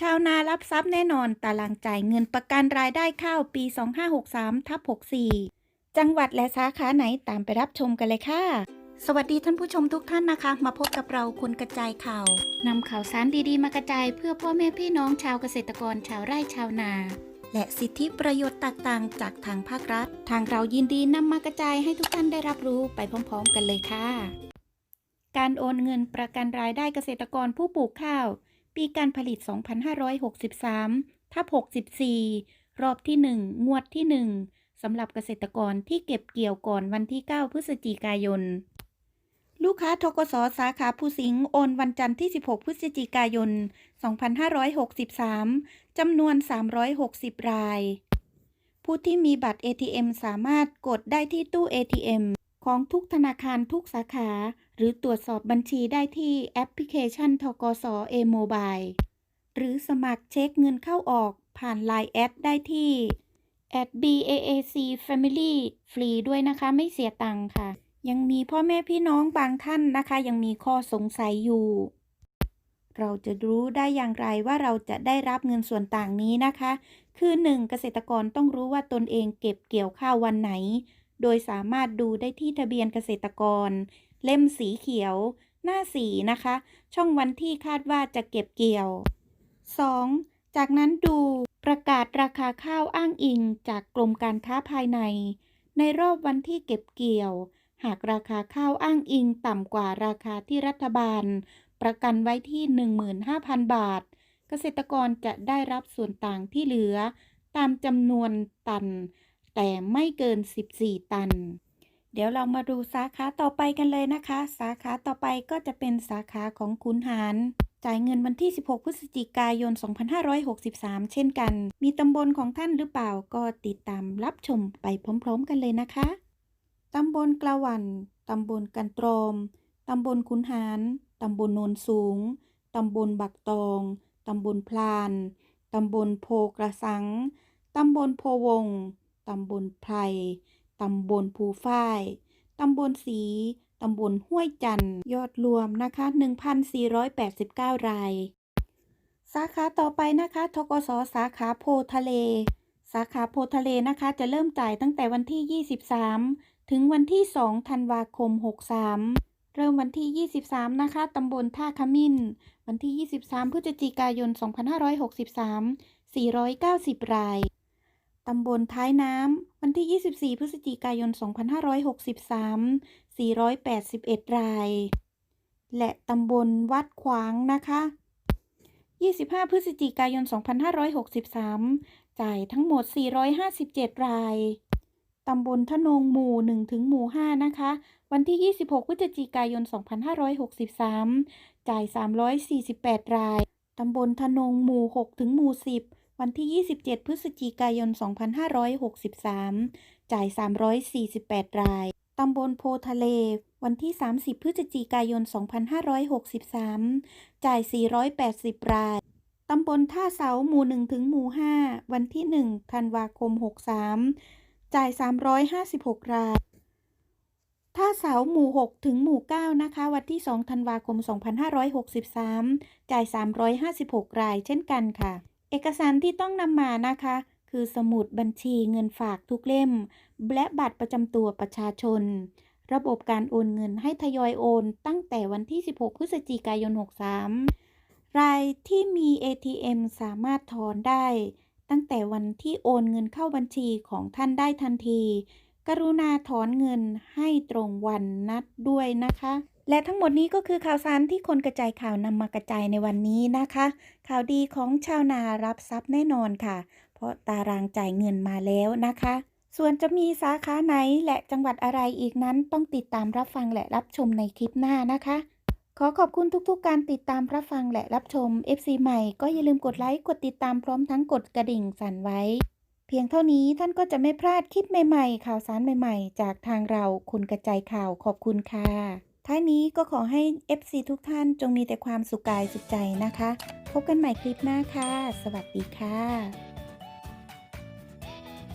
ชาวนารับทรัพย์แน่นอนตารางจ่ายเงินประกันรายได้ข้าวปี 2563ทับ64 จังหวัดและสาขาไหนตามไปรับชมกันเลยค่ะ สวัสดีท่านผู้ชมทุกท่านนะคะ มาพบกับเราคนกระจายข่าวนำข่าวสารดีๆ มากระจายเพื่อพ่อแม่พี่น้องชาวเกษตรกรชาวไร่ชาวนา และสิทธิประโยชน์ต่างๆ จากทางภาครัฐ ทางเรายินดีนำมากระจายให้ทุกท่านได้รับรู้ไปพร้อม ๆ กันเลยค่ะ การโอนเงินประกันรายได้เกษตรกรผู้ปลูกข้าว ปีการผลิต 2563ทับ64 รอบที่ 1 งวดที่ 1สำหรับเกษตรกรที่เก็บเกี่ยวก่อนวันที่ 9 พฤศจิกายน ลูกค้าทกสสาขาผู้สิงห์โอนวันจันทร์ที่ 16 พฤศจิกายน 2563จำนวน 360 ราย ผู้ที่มีบัตร ATM สามารถกดได้ที่ตู้ ATM ของทุกธนาคารทุกสาขา หรือตรวจสอบบัญชีได้ที่แอปพลิเคชันทกส A-Mobile หรือสมัครเช็คเงินเข้าออกผ่าน Line แอดได้ที่ @BAAC Family ฟรีด้วยนะคะ ไม่เสียตังค์ค่ะ ยังมีพ่อแม่พี่น้องบางท่านนะคะ ยังมีข้อสงสัยอยู่ เราจะรู้ได้อย่างไรว่าเราจะได้รับเงินส่วนต่างนี้นะคะ คือ 1. เกษตรกรต้องรู้ว่าตนเองเก็บเกี่ยวข้าววันไหน โดยสามารถดูได้ที่ทะเบียนเกษตรกร เล่มสีเขียว หน้าสีนะคะ ช่องวันที่คาดว่าจะเก็บเกี่ยว 2. จากนั้นดูประกาศราคาข้าวอ้างอิงจากกรมการค้าภายใน ในรอบวันที่เก็บเกี่ยว หากราคาข้าวอ้างอิงต่ำกว่าราคาที่รัฐบาล ประกันไว้ที่ 15,000 บาท เกษตรกรจะได้รับส่วนต่างที่เหลือ ตามจำนวนตัน แต่ไม่เกิน 14 ตัน เดี๋ยวเรามาดูสาขาต่อไปกันเลยนะคะ สาขาต่อไปก็จะเป็นสาขาของคุณหาร จ่ายเงินวันที่ 16 พฤศจิกายน 2563 เช่นกัน มีตำบลของท่านหรือเปล่าก็ติดตามรับชมไปพร้อมๆกันเลยนะคะ ตำบลกละวันตำบลกันตรอมตำบลคุนหาร ตำบลโนนสูง ตำบลบักตอง ตำบลพลาน ตำบลโพกระสัง ตำบลโพวง ตำบลไพรตำบลภูฝ้าย ตำบลสี ตำบลห้วยจันยอดรวมนะคะ 1,489 ราย สาขาต่อไปนะคะทกสสาขาโพทะเล สาขาโพทะเลนะคะ จะเริ่มจ่ายตั้งแต่วันที่ 23 ถึงวันที่ 2 ธันวาคม 63 เริ่มวันที่ 23 นะคะ ตำบลท่าขมิ้น วันที่ 23 พฤศจิกายน 2563 490 ราย ตำบลท้ายน้ำ วันที่ 24 พฤศจิกายน 2563 481 ราย และตำบลวัดขวางนะคะ 25 พฤศจิกายน 2563 จ่ายทั้งหมด 457 ราย ตำบลทนงหมู่ 1 ถึงหมู่ 5 นะคะ วันที่ 26 พฤศจิกายน 2563 จ่าย 348 ราย ตำบลทนงหมู่ 6 ถึงหมู่ 10 วันที่ 27 พฤศจิกายน 2563 จ่าย 348 ราย ตำบลโพทะเล วันที่ 30 พฤศจิกายน 2563 จ่าย 480 ราย ตำบลท่าเสาหมู่ 1 ถึงหมู่ 5 วันที่ 1 ธันวาคม 63 จ่าย 356 ราย ท่าเสาหมู่ 6 ถึงหมู่ 9 นะคะ วันที่ 2 ธันวาคม 2563 จ่าย 356 ราย เช่นกันค่ะ เอกสารที่ต้องนำมานะคะ คือสมุดบัญชีเงินฝากทุกเล่ม และบัตรประจำตัวประชาชน ระบบการโอนเงินให้ทยอยโอน ตั้งแต่วันที่ 16 พฤศจิกายน 63 รายที่มี ATM สามารถถอนได้ ตั้งแต่วันที่โอนเงินเข้าบัญชีของท่านได้ทันที กรุณาถอนเงินให้ตรงวันนัดด้วยนะคะ และทั้งหมดนี้ก็คือข่าวสารที่คนกระจายข่าวนำมากระจายในวันนี้นะคะ ข่าวดีของชาวนารับทรัพย์แน่นอนค่ะ เพราะตารางจ่ายเงินมาแล้วนะคะ ส่วนจะมีสาขาไหนและจังหวัดอะไรอีกนั้นต้องติดตามรับฟังและรับชมในคลิปหน้านะคะ ขอขอบคุณทุกๆ การติดตามรับฟังและรับชม FC ใหม่ก็อย่าลืมกดไลค์กดติดตามพร้อมทั้งกดกระดิ่งสั่นไว้ เพียงเท่านี้ท่านก็จะไม่พลาดคลิปใหม่ๆ ข่าวสารใหม่ๆ จากทางเราคนกระจายข่าวขอบคุณค่ะ ท้ายนี้ก็ขอให้ FC ทุกท่านจงมีแต่ความสุขกายสุขใจนะคะ พบกันใหม่คลิปหน้าค่ะ สวัสดีค่ะ